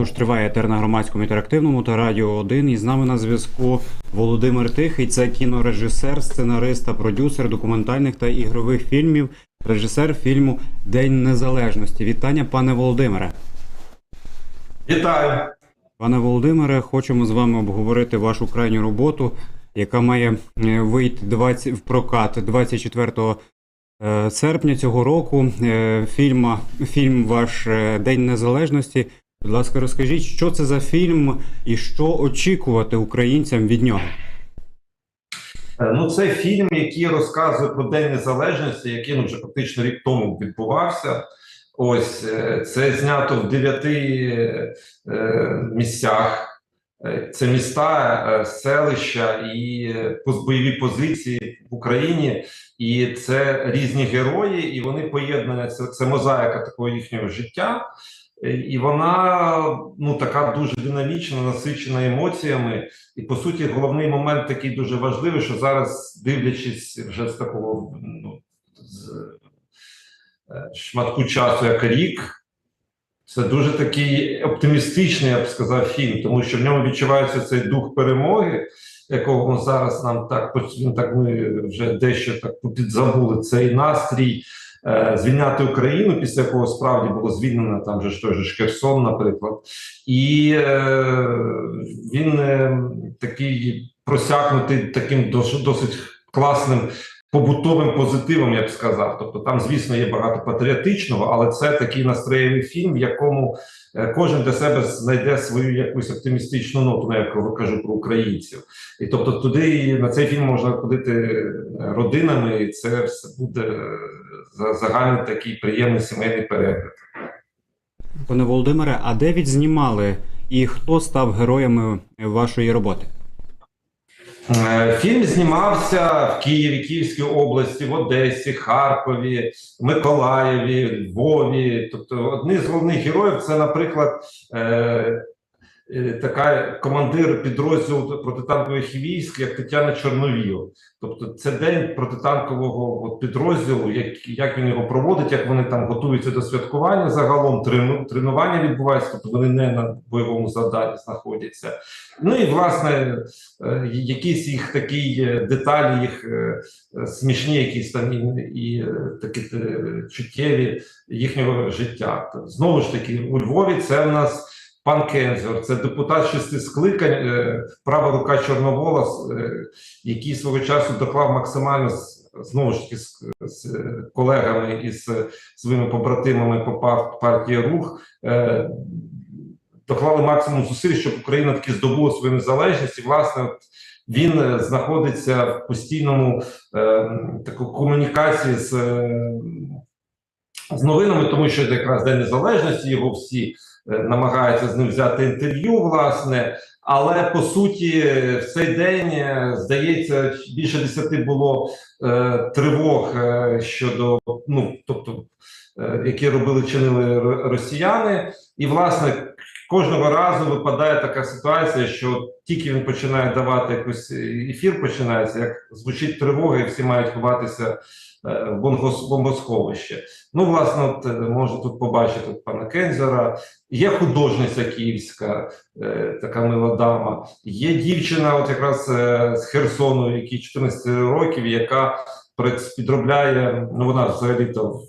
Тож триває етер на громадському інтерактивному та радіо 1. І з нами на зв'язку Володимир Тихий. Це кінорежисер, сценарист та продюсер документальних та ігрових фільмів, режисер фільму День Незалежності. Вітання, пане Володимире. Вітаю. Пане Володимире, хочемо з вами обговорити вашу крайню роботу, яка має е, вийти 20, в прокат 24 е, серпня цього року. Е, Фільм, фільм Ваш День Незалежності. Будь ласка, розкажіть, що це за фільм і що очікувати українцям від нього? Е, Ну, це фільм, який розказує про День Незалежності, який ну, вже практично рік тому відбувався. Ось е, це знято в дев'яти е, місцях. Це міста, селища і бойові позиції в Україні, і це різні герої, і вони поєднані. Це, це мозаїка такого їхнього життя. Е, І вона ну така дуже динамічна, насичена емоціями. І по суті, головний момент такий дуже важливий, що зараз, дивлячись вже з такого ну, з е, шматку часу, як рік, це дуже такий оптимістичний, я б сказав, фільм, тому що в ньому відчувається цей дух перемоги, якого зараз нам так він так ми вже дещо так підзабули. Цей настрій е, звільняти Україну, після якого справді було звільнено там же ж же Шкерсон, наприклад. І е, він е, такий просякнутий таким досить класним побутовим позитивом, я б сказав. Тобто там, звісно, є багато патріотичного, але це такий настроєвий фільм, в якому е, кожен для себе знайде свою якусь оптимістичну ноту, ну, як я кажу про українців. І тобто туди на цей фільм можна ходити е, родинами, і це все буде е, за- загальний такий приємний сімейний перегляд. Пане Володимире, а де відзнімали і хто став героями вашої роботи? Е, Фільм знімався в Києві, Київській області, в Одесі, Харкові, Миколаєві, Львові. Тобто, одні з головних героїв це, наприклад, е, така командир підрозділу протитанкових військ, як Тетяна Чорновіл. Тобто, це день протитанкового от, підрозділу, як, як він його проводить, як вони там готуються до святкування. Загалом трену, тренування відбувається, тобто вони не на бойовому завданні знаходяться. Ну і власне е, якісь їх такі е, деталі, їх е, е, смішні, якісь там і, і е, такі е, чуттєві їхнього життя. Знову ж таки, у Львові це в нас пан Кензор, це депутат шести скликань, е, права рука Чорновола, е, який свого часу доклав максимально знову ж таки з, колегами і з своїми побратимами по пар- партії рух. е, доклали максимум зусиль, щоб Україна таки здобула свою незалежність. І, власне, от він знаходиться в постійному е, таку комунікації з, е, з новинами, тому що якраз День Незалежності його всі намагаються з ним взяти інтерв'ю, власне. Але по суті, в цей день е, здається, більше десяти було е, тривог е, щодо ну, тобто, е, які робили чинили росіяни, і власне кожного разу випадає така ситуація, що тільки він починає давати якийсь ефір, починається, як звучить тривога, і всі мають ховатися е, бомбосховище. Ну, власне, от можу тут побачити пана Кензера. Є художниця київська, е, така мила дама. Є дівчина, от якраз е, з Херсону, якій 14 років, яка підробляє. Ну вона взагалі то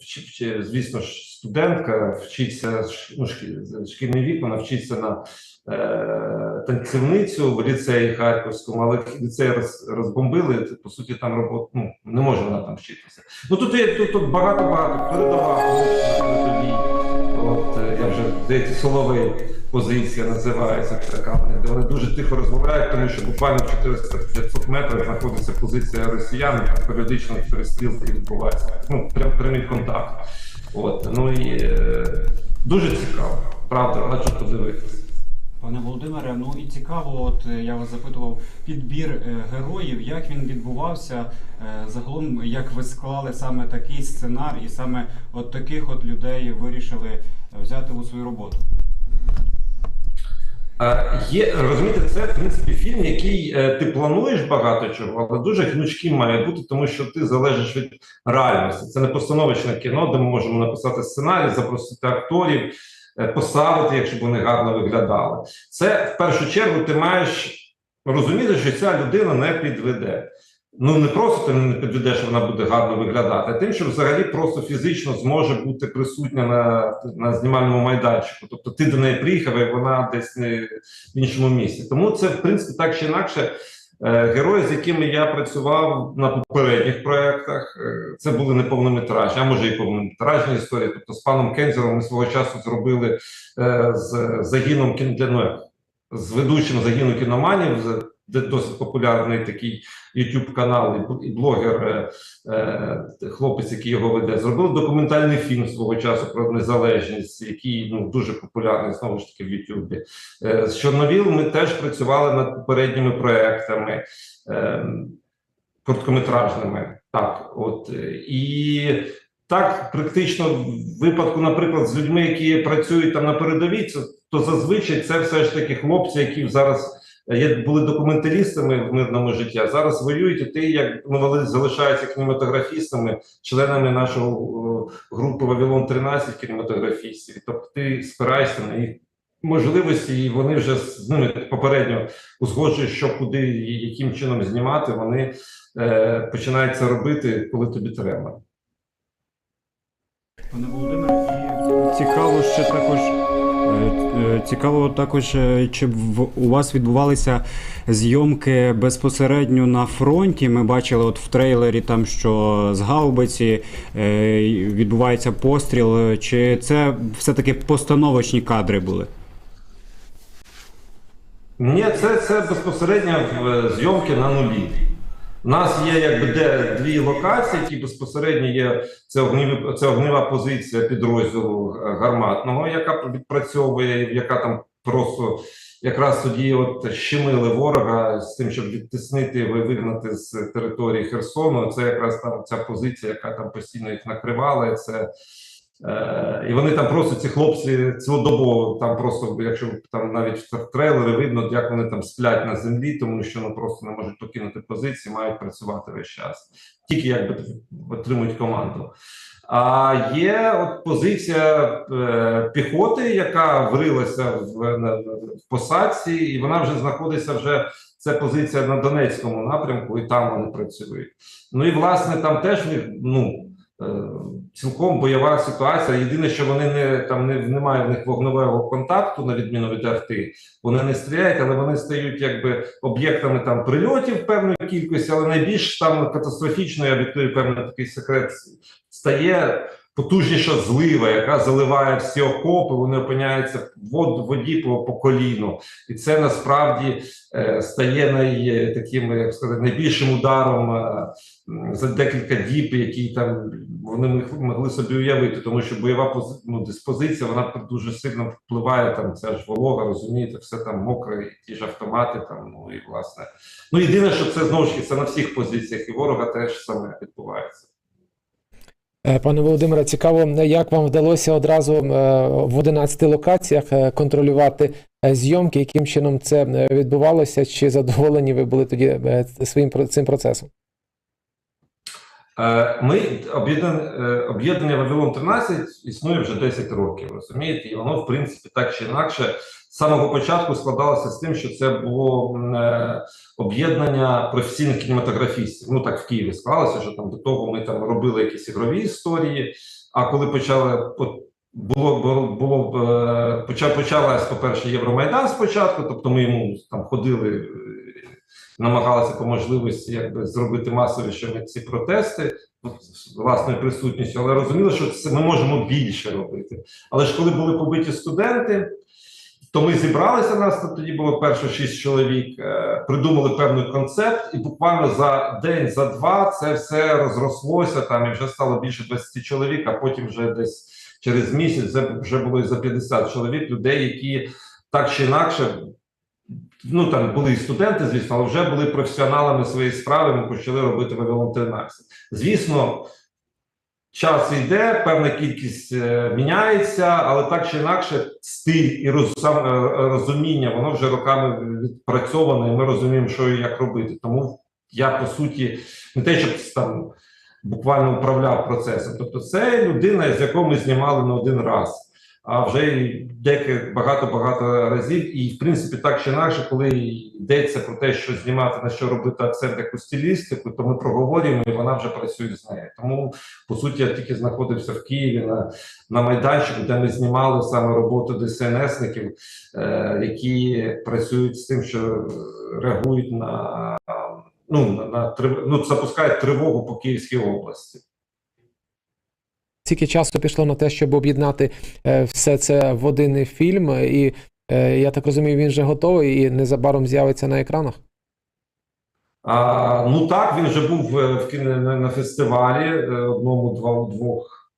звісно ж студентка, вчиться ну, шкі- шкільний вік, вона вчиться на е, танцівницю в ліцеї Харківському, але ліцей роз, розбомбили. По суті, там робот, ну, не може вона там вчитися. Ну тут є тут, тут багато багато передова. От е, я вже здається, соловей позиція називається така. Вони- Вони дуже тихо розмовляють, тому що буквально 400-500 метрів знаходиться позиція росіян, періодично перестрілки відбуваються. Ну, прям прямий контакт. От ну і е, дуже цікаво, правда, раджу подивитися. Пане Володимире, ну і цікаво, от е, я вас запитував підбір е, героїв, як він відбувався. е, Загалом, як ви склали саме такий сценар, і саме от таких от людей вирішили взяти у свою роботу. Е, Є розумієте, це в принципі фільм, який е, ти плануєш багато чого, але дуже гнучким має бути, тому що ти залежиш від реальності. Це не постановочне кіно, де ми можемо написати сценарій, запросити акторів. е, поставити, якщо вони гарно виглядали. Це в першу чергу ти маєш розуміти, що ця людина не підведе. Ну не просто ти не підведеш, що вона буде гарно виглядати, а тим, що взагалі просто фізично зможе бути присутня на, на знімальному майданчику. Тобто ти до неї приїхав, і вона десь не в іншому місці. Тому це, в принципі, так чи інакше. Е, Герої, з якими я працював на попередніх проєктах, е, це були не повнометражні, а може і повнометражні історії. Тобто з паном Кензером ми свого часу зробили е, з загином кін- для, ну, з ведучим загину кіноманів, досить популярний такий YouTube канал і блогер, е, е, хлопець, який його веде, зробив документальний фільм свого часу про незалежність, який ну дуже популярний знову ж таки в YouTube. Е, З Чорновіл ми теж працювали над попередніми проектами короткометражними. Так, от і так, практично в випадку, наприклад, з людьми, які працюють там на передовій, то зазвичай це все ж таки хлопці, які зараз були документалістами в мирному житті, а зараз воюють, і ти, як ну, залишаються кінематографістами, членами нашого о, групи Вавилон 13 кінематографістів. Тобто ти спираєшся на їх можливості, і вони вже з ними попередньо узгоджують, що куди і яким чином знімати. Вони е, починають це робити, коли тобі треба. Пане Володимире, цікаво ще також. Е, Цікаво також, е, чи у вас відбувалися зйомки безпосередньо на фронті. Ми бачили от в трейлері, там що з гаубиці е, відбувається постріл. Чи це все-таки постановочні кадри були? Ні, це, це безпосередньо зйомки на нулі. У нас є якби де дві локації, які безпосередньо є це огніві, це огнева позиція підрозділу е, гарматного, яка відпрацьовує, яка там просто якраз тоді от щемили ворога з тим, щоб відтиснити вигнати з території Херсону. Це якраз там ця позиція, яка там постійно їх накривала. Це Е, і вони там просто ці хлопці цілодобово, там просто, якщо там навіть в трейлері видно, як вони там сплять на землі, тому що ну просто не можуть покинути позиції, мають працювати весь час, тільки якби отримують команду. А є от позиція е, піхоти, яка врилася в, в посадці, і вона вже знаходиться вже. Це позиція на Донецькому напрямку, і там вони працюють. Ну і власне там теж ну. Е, цілком бойова ситуація. Єдине, що вони не там не немає в них вогневого контакту, на відміну від арти. Вони не стріляють, але вони стають якби об'єктами там прильотів певної кількості, але найбільш там катастрофічно, я відкрию певний такий секрет, стає потужніша злива, яка заливає всі окопи, вони опиняються в воді по, по коліну. І це насправді е, стає най, таким, як сказати, найбільшим ударом е, за декілька діб, які там вони мог- могли собі уявити, тому що бойова ну, диспозиція вона дуже сильно впливає. Там ця ж волога, розумієте, все там мокре, ті ж автомати. Там ну і власне. Ну єдине, що це знову ж це на всіх позиціях, і ворога теж саме відбувається. Е, Пане Володимире, цікаво, як вам вдалося одразу е, в 11 локаціях е, контролювати зйомки, яким чином це відбувалося? Чи задоволені ви були тоді своїм цим процесом? Е, Ми е, об'єднання Вавилон 13 існує вже 10 років, розумієте, і воно, в принципі, так чи інакше, з самого початку складалося з тим, що це було е, об'єднання професійних кінематографістів. Ну так в Києві склалося, що там до того ми там робили якісь ігрові історії. А коли почали було було, почав почалась, по-перше, Євромайдан спочатку, тобто ми йому там ходили. Намагалися по можливості якби зробити масовішими ці протести ну, з власною присутністю, але розуміли, що це ми можемо більше робити. Але ж коли були побиті студенти, то ми зібралися нас то тоді було перше шість чоловік, е, придумали певний концепт, і буквально за день, за два це все розрослося там і вже стало більше 20 чоловік, а потім вже десь через місяць вже було і за 50 чоловік людей, які так чи інакше ну там були і студенти, звісно, але вже були професіоналами своєї справи. Ми почали робити Вавилон 13. Звісно, час йде, певна кількість е, міняється, але так чи інакше, стиль і е, розуміння, воно вже роками відпрацьоване, і ми розуміємо, що і як робити. Тому я по суті не те, щоб там буквально управляв процесом. Тобто, це людина, з якою ми знімали не один раз. А вже й деякі багато-багато разів. І в принципі, так чи інакше, коли йдеться про те, що знімати на що робити акцент яку стилістику, то ми проговорюємо, і вона вже працює з нею. Тому по суті, я тільки знаходився в Києві на, на майданчику, де ми знімали саме роботу ДСНСників, е, які працюють з тим, що реагують на ну на, на ну, запускають тривогу по Київській області. Скільки часу пішло на те, щоб об'єднати е, все це в один фільм, і е, я так розумію, він вже готовий і незабаром з'явиться на екранах. А, ну так, він вже був е, в кіно на, на фестивалі одному, два, двох.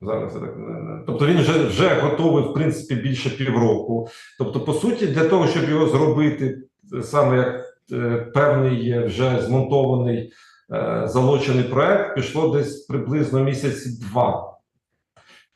Зараз так не- тобто він вже, вже готовий, в принципі, більше півроку. Тобто, по суті, для того, щоб його зробити саме як певний вже змонтований е, залочений проект, пішло десь приблизно місяці два.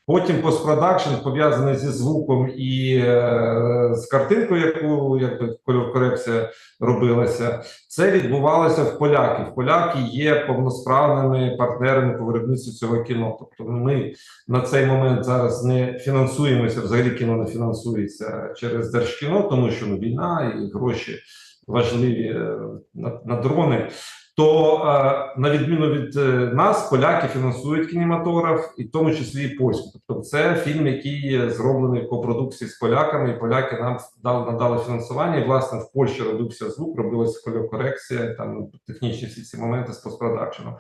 Потім постпродакшн пов'язаний зі звуком і е, з картинкою, яку якби кольор-корекція робилася. Це відбувалося в поляків. Поляки є повносправними партнерами по виробництву цього кіно. Тобто, ми на цей момент зараз не фінансуємося. Взагалі кіно не фінансується через держкіно, тому що ну, війна і гроші важливі е, на, на дрони. То е, на відміну від е, нас, поляки фінансують кінематограф, і в тому числі і польську. Тобто, це фільм, який зроблений по продукції з поляками, і поляки нам дали надали фінансування. І власне в Польщі робився звук, робилася кольор-корекція, там технічні всі ці моменти з постпродакшеном.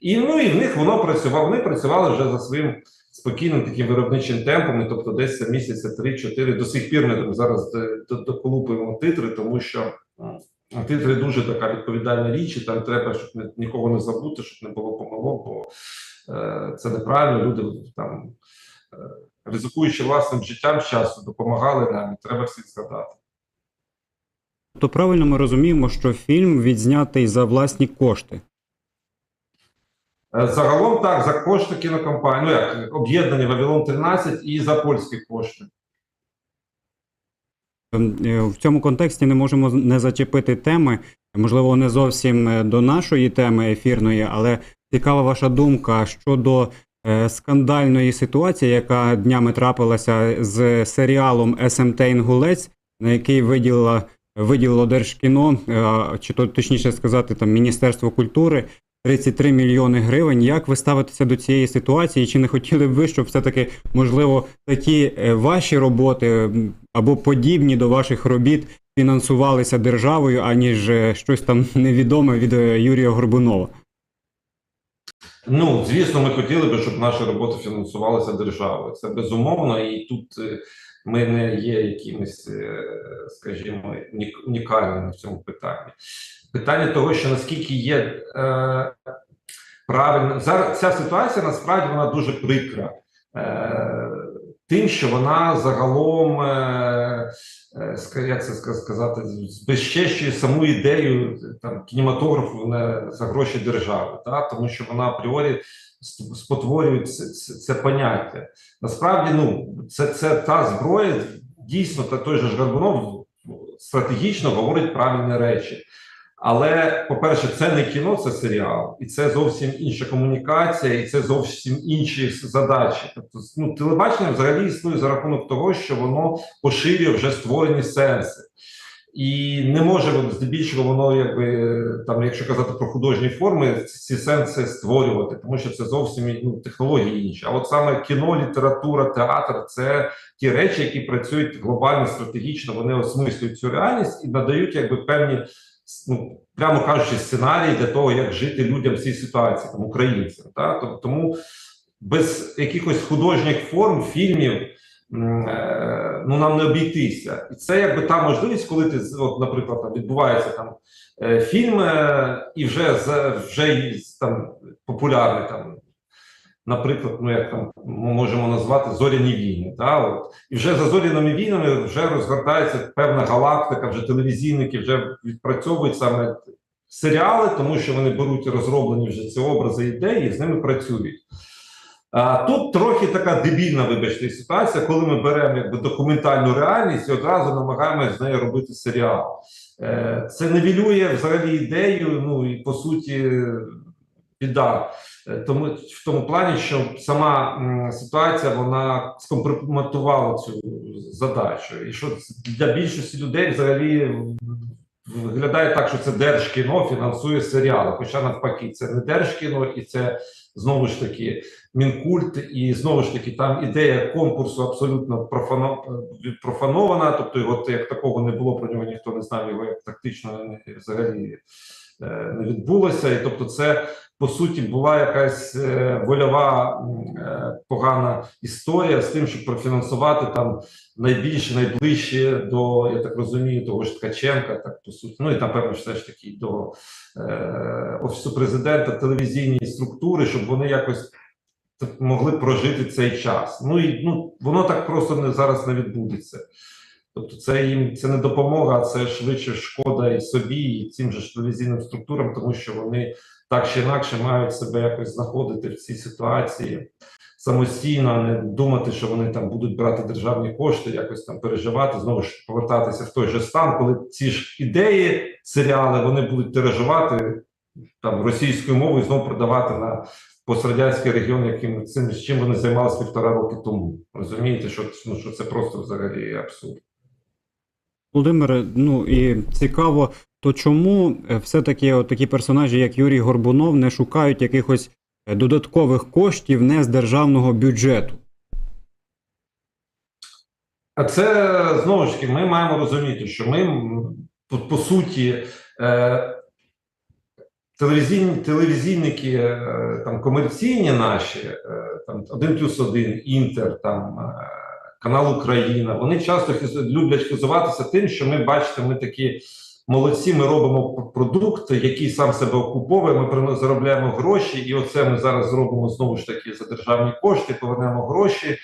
І ну і в них воно працювало. Вони працювали вже за своїм спокійним таким виробничим темпом, тобто десь місяця 3-4. До сих пір ми зараз е, доколупуємо титри, тому що титри дуже така відповідальна річ, і там треба, щоб нікого не забути, щоб не було помилок, бо е, це неправильно. Люди там е, ризикуючи власним життям часу, допомагали нам, і треба всіх згадати. То правильно ми розуміємо, що фільм відзнятий за власні кошти. Е, Загалом так, за кошти кінокомпанії, ну як об'єднані Вавилон 13 і за польські кошти. Ем, е, В цьому контексті не можемо не зачепити теми, можливо, не зовсім е, до нашої теми ефірної, але цікава ваша думка щодо е, скандальної ситуації, яка днями трапилася з серіалом СМТ Інгулець, на який виділила, виділило Держкіно, чи то точніше сказати, там Міністерство культури. 33 мільйони гривень. Як ви ставитеся до цієї ситуації? Чи не хотіли б ви, щоб все-таки, можливо, такі е, ваші роботи або подібні до ваших робіт фінансувалися державою, аніж е, щось там невідоме від е, Юрія Горбунова? Ну, звісно, ми хотіли би, щоб наші роботи фінансувалися державою. Це безумовно, і тут ми не є якимись, е, скажімо, унік- унікальними в цьому питанні. Питання того, що наскільки є е, правильно зараз ця ситуація насправді вона дуже прикра. Е, тим, що вона загалом, е, е, як це сказати, безчещує саму ідею там кінематографу на за гроші держави, та тому що вона апріорі спотворює це, це, це поняття. Насправді, ну це, це та зброя, дійсно, та той же ж Горбунов стратегічно говорить правильні речі. Але, по-перше, це не кіно, це серіал, і це зовсім інша комунікація, і це зовсім інші задачі. Тобто, ну, телебачення взагалі існує за рахунок того, що воно поширює вже створені сенси. І не може здебільшого воно, якби там, якщо казати про художні форми, ці сенси створювати, тому що це зовсім ну, технології інші. А от саме кіно, література, театр це ті речі, які працюють глобально стратегічно, вони осмислюють цю реальність і надають якби певні ну, прямо кажучи, сценарій для того, як жити людям в цій ситуації, там, українцям. Та? Тому без якихось художніх форм, фільмів ну, нам не обійтися. І це якби та можливість, коли ти, от, наприклад, там, відбувається там, е, фільм, е, і вже, вже там, популярний там. Наприклад, ну як там ми можемо назвати зоряні війни, та от і вже за зоряними війнами вже розгортається певна галактика, вже телевізійники вже відпрацьовують саме серіали, тому що вони беруть розроблені вже ці образи ідеї і з ними працюють. Тут трохи така дебільна, вибачте, ситуація, коли ми беремо якби документальну реальність і одразу намагаємося з нею робити серіал. Е, це невілює взагалі ідею, ну і по суті біда. Е, Тому в тому плані, що сама ситуація вона скомпрометувала цю задачу, і що для більшості людей взагалі виглядає так, що це держкіно фінансує серіали. Хоча навпаки, це не держкіно, і це знову ж таки мінкульт, і знову ж таки там ідея конкурсу абсолютно профано, профанована. Тобто, його як такого не було, про нього ніхто не знав, його як тактично взагалі е, не відбулося. І тобто, це по суті була якась е, вольова е, погана історія з тим, щоб профінансувати там найбільше, найближче до, я так розумію, того ж Ткаченка, так по суті. Ну і там, певно, все ж таки до е, офісу президента, телевізійні структури, щоб вони якось могли прожити цей час. Ну і ну воно так просто не зараз не відбудеться. Тобто, це їм це не допомога, це швидше шкода і собі, і цим же телевізійним структурам, тому що вони так чи інакше мають себе якось знаходити в цій ситуації самостійно, а не думати, що вони там будуть брати державні кошти, якось там переживати, знову ж повертатися в той же стан, коли ці ж ідеї, серіали вони будуть тиражувати там російською мовою, знову продавати на пострадянський регіон, яким цим з чим вони займалися півтора роки тому. Розумієте, що, ну, що це просто взагалі абсурд. Володимире, ну і цікаво, то чому е, все-таки такі персонажі, як Юрій Горбунов, не шукають якихось е, додаткових коштів не з державного бюджету? А це знову ж таки, ми маємо розуміти, що ми по, по суті е, телевізійні телевізійники, е, там комерційні наші, е, там 1 плюс 1, Інтер, там е, канал Україна. Вони часто люблять хизуватися тим, що ми бачите, ми такі. Молодці, ми робимо продукт, який сам себе окуповує. Ми заробляємо гроші, і оце ми зараз зробимо знову ж таки за державні кошти, повернемо гроші.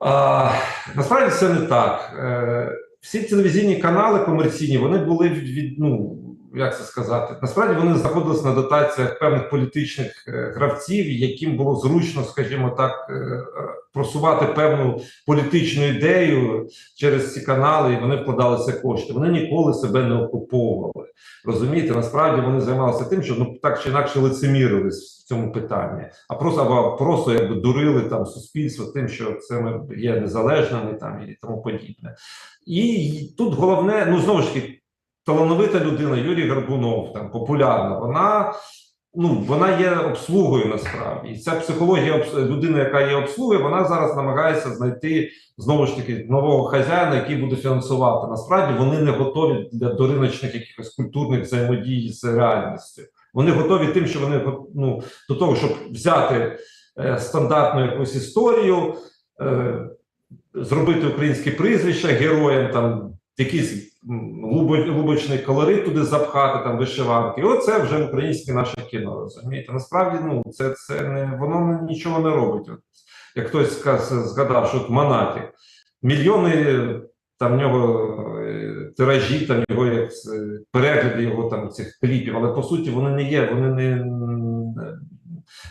А, насправді це не так. Е, всі телевізійні канали комерційні вони були від, від ну як це сказати, насправді вони знаходилися на дотаціях певних політичних е, гравців, яким було зручно, скажімо так, е, просувати певну політичну ідею через ці канали, і вони вкладалися кошти. Вони ніколи себе не окуповували. Розумієте, насправді вони займалися тим, що ну так чи інакше лицемірили в цьому питанні, а просто або просто якби дурили там суспільство тим, що це ми є незалежними там і тому подібне. І тут головне, ну знову ж таки, талановита людина Юрій Горбунов, там популярна, вона. Ну, вона є обслугою насправді, і ця психологія людини, яка є обслугою, вона зараз намагається знайти знову ж таки нового хазяїна, який буде фінансувати. Насправді вони не готові для до риночних якихось культурних взаємодій з реальністю. Вони готові тим, що вони ну, до того, щоб взяти е, стандартну якусь історію, е, зробити українське прізвище героям, там якийсь лубо- колорит туди запхати, там вишиванки. І оце вже українське наше кіно. Розумієте? Насправді, ну це, це не воно нічого не робить. От, як хтось згадав, що от Монатік, мільйони там нього е, тиражі, там його як е, перегляди його там цих кліпів, але по суті вони не є, вони не,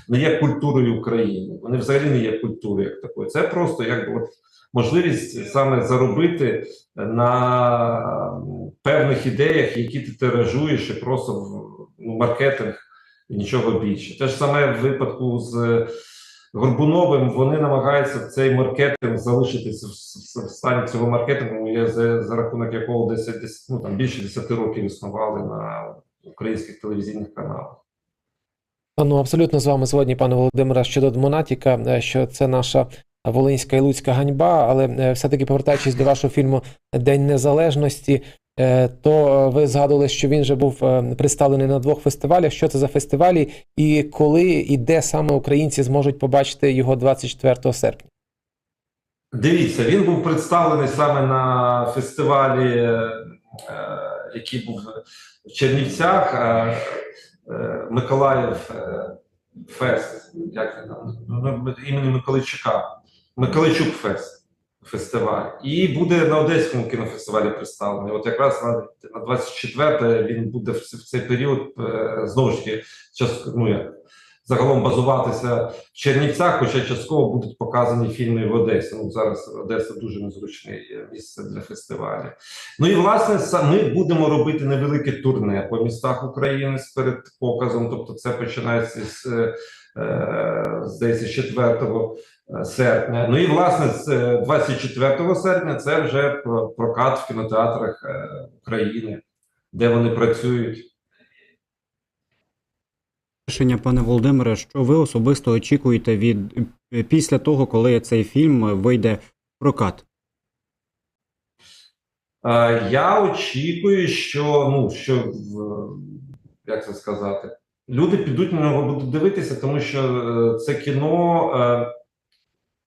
не є культурою України. Вони взагалі не є культурою як такою. Це просто якби от можливість саме заробити на певних ідеях, які ти тиражуєш, і просто в ну, маркетинг і нічого більше. Те ж саме в випадку з Горбуновим, вони намагаються цей маркетинг залишитися в, стані цього маркетингу, за, за рахунок якого 10, 10, ну, там, більше 10 років існували на українських телевізійних каналах. Ну, абсолютно з вами згодні, пане Володимире, щодо Монатіка, е, що це наша волинська і луцька ганьба, але е, все-таки повертаючись до вашого фільму День Незалежності, е, то е, ви згадували, що він вже був представлений на двох фестивалях. Що це за фестивалі, і коли і де саме українці зможуть побачити його 24 серпня? Дивіться, він був представлений саме на фестивалі, який був в Чернівцях, Миколаїв Фест, як він там, ну, імені Миколайчука, Миколайчук Фест фестиваль. І буде на Одеському кінофестивалі представлений. От якраз на, на 24 він буде в, в цей період е, знову ж таки час, ну, як, загалом базуватися в Чернівцях, хоча частково будуть показані фільми в Одесі. Ну зараз Одеса дуже незручне місце для фестивалю. Ну і власне ми будемо робити невелике турне по містах України з перед показом. Тобто, це починається з е, е, здається, 4 серпня. Ну і власне з е, 24 серпня це вже прокат в кінотеатрах е, України, де вони працюють. Рішення, пане Володимире, що ви особисто очікуєте від е, після того, коли цей фільм вийде в прокат? Е, Я очікую, що ну що як це сказати, люди підуть на нього будуть дивитися, тому що е, це кіно, е,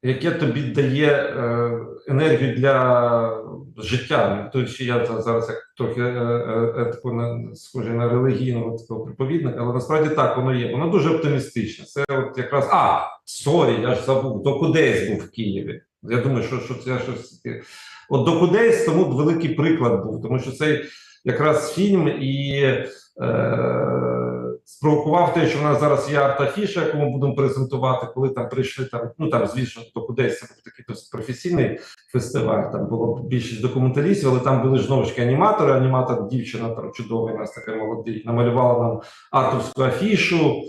яке тобі дає е, енергію для життя. Тобто я зараз як трохи е, е, е, таку на схоже на релігійного такого приповідника, але насправді так воно є. Воно дуже оптимістичне. Це от якраз а сорі, я ж забув. Докудейс був в Києві. Я думаю, що, що це щось. От Докудейс тому великий приклад був, тому що цей якраз фільм і е, спровокував те, що в нас зараз є арт-афіша, яку ми будемо презентувати, коли там прийшли там, ну там, звісно, Докудейс це був такий досить професійний фестиваль. Там було більшість документалістів, але там були знову ж таки аніматори. Аніматор, дівчина там чудова, нас така молодий, намалювала нам артовську афішу.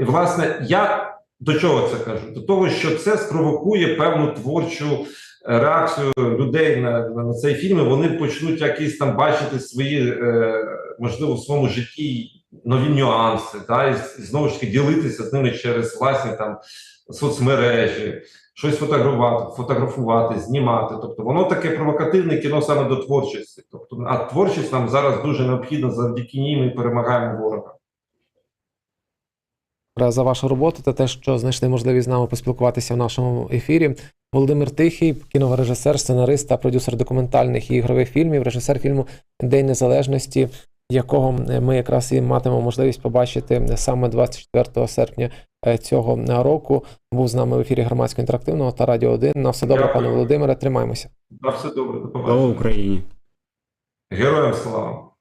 І, власне, я до чого це кажу? До того, що це спровокує певну творчу е, реакцію людей на, на, на цей фільм. Вони почнуть якісь там бачити свої, е, можливо, в своєму житті нові нюанси, та, і, знову ж таки ділитися з ними через власні там соцмережі, щось фотографувати, фотографувати, знімати. Тобто воно таке провокативне кіно саме до творчості. Тобто, а творчість нам зараз дуже необхідна, завдяки ній ми перемагаємо ворога. за вашу роботу та те, що знайшли можливість з нами поспілкуватися в нашому ефірі. Володимир Тихий, кінорежисер, сценарист та продюсер документальних і ігрових фільмів, режисер фільму День Незалежності, якого ми якраз і матимемо можливість побачити саме 24 серпня е, цього року. Був з нами в ефірі громадського інтерактивного та радіо 1. На все добре, Дякую. пане Володимире. Тримаємося. На все добре, до побачення. Україні! Героям слава!